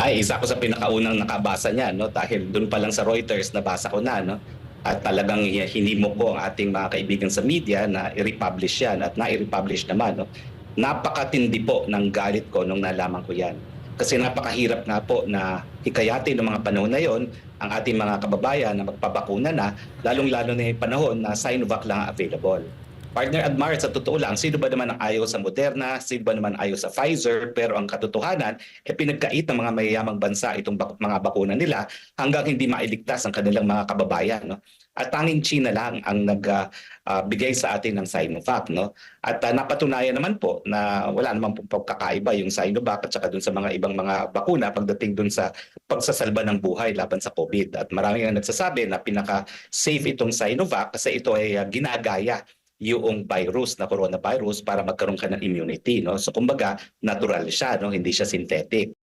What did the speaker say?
Ay, isa ko sa pinakaunang nakabasa niya, no? Dahil doon pa lang sa Reuters, nabasa ko na, no? At talagang hi- hinimo ko ang ating mga kaibigan sa media na i-republish yan at na-i-republish naman, no? Napakatindi po ng galit ko nung nalaman ko yan. Kasi napakahirap nga po na hikayatin ng mga panahon na yon ang ating mga kababayan na magpabakuna na, lalong-lalo na yung panahon na Sinovac lang ang available. Partner Admar, sa totoo lang, sino ba naman ang ayaw sa Moderna? Sino ba naman ayaw sa Pfizer? Pero ang katotohanan, eh pinagkait ng mga mayayamang bansa itong bak- mga bakuna nila hanggang hindi mailigtas ang kanilang mga kababayan. No? At tanging China lang ang nagbigay sa atin ng Sinovac. No? At ah, napatunayan naman po na wala naman po pagkakaiba yung Sinovac at saka dun sa mga ibang mga bakuna pagdating dun sa pagsasalba ng buhay laban sa COVID. At marami ang nagsasabi na pinaka-safe itong Sinovac kasi ito ay ah, ginagaya yung virus na coronavirus para magkaroon ka ng immunity no? So kumbaga natural siya no? Hindi siya synthetic